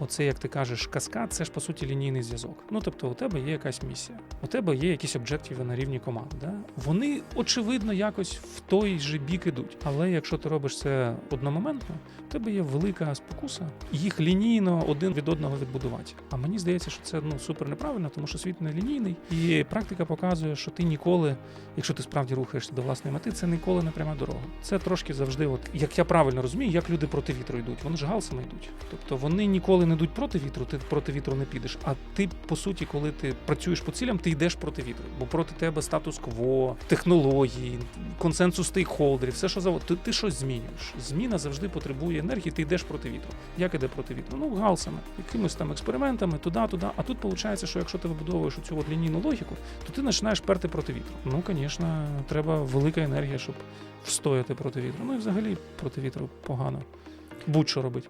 оце, як ти кажеш, каскад, це ж по суті лінійний зв'язок. Ну тобто, у тебе є якась місія, у тебе є якісь об'єктиви на рівні команд. Да? Вони очевидно якось в той же бік ідуть. Але якщо ти робиш це одномоментно, у тебе є велика спокуса їх лінійно один від одного відбудувати. А мені здається, що це ну супер неправильно, тому що світ не лінійний, і практика показує, що ти ніколи, якщо ти справді рухаєшся до власної мети, це ніколи не пряма дорога. Це трошки завжди, от як я правильно розумію, як люди проти вітру йдуть. Вони ж галсами йдуть. Тобто вони ніколи не йдуть проти вітру, ти проти вітру не підеш. А ти, по суті, коли ти працюєш по цілям, ти йдеш проти вітру. Бо проти тебе статус-кво, технології, консенсус стейкхолдерів, все що завод. Ти, ти щось змінюєш. Зміна завжди потребує енергії, ти йдеш проти вітру. Як іде проти вітру? Ну, галсами, якимось там експериментами, туди, туди. А тут виходить, що якщо ти вибудовуєш цю от лінійну логіку, то ти починаєш перти проти вітру. Ну, звісно, треба велика енергія, щоб встояти проти вітру. Ну і взагалі проти вітру погано. Будь-що робить.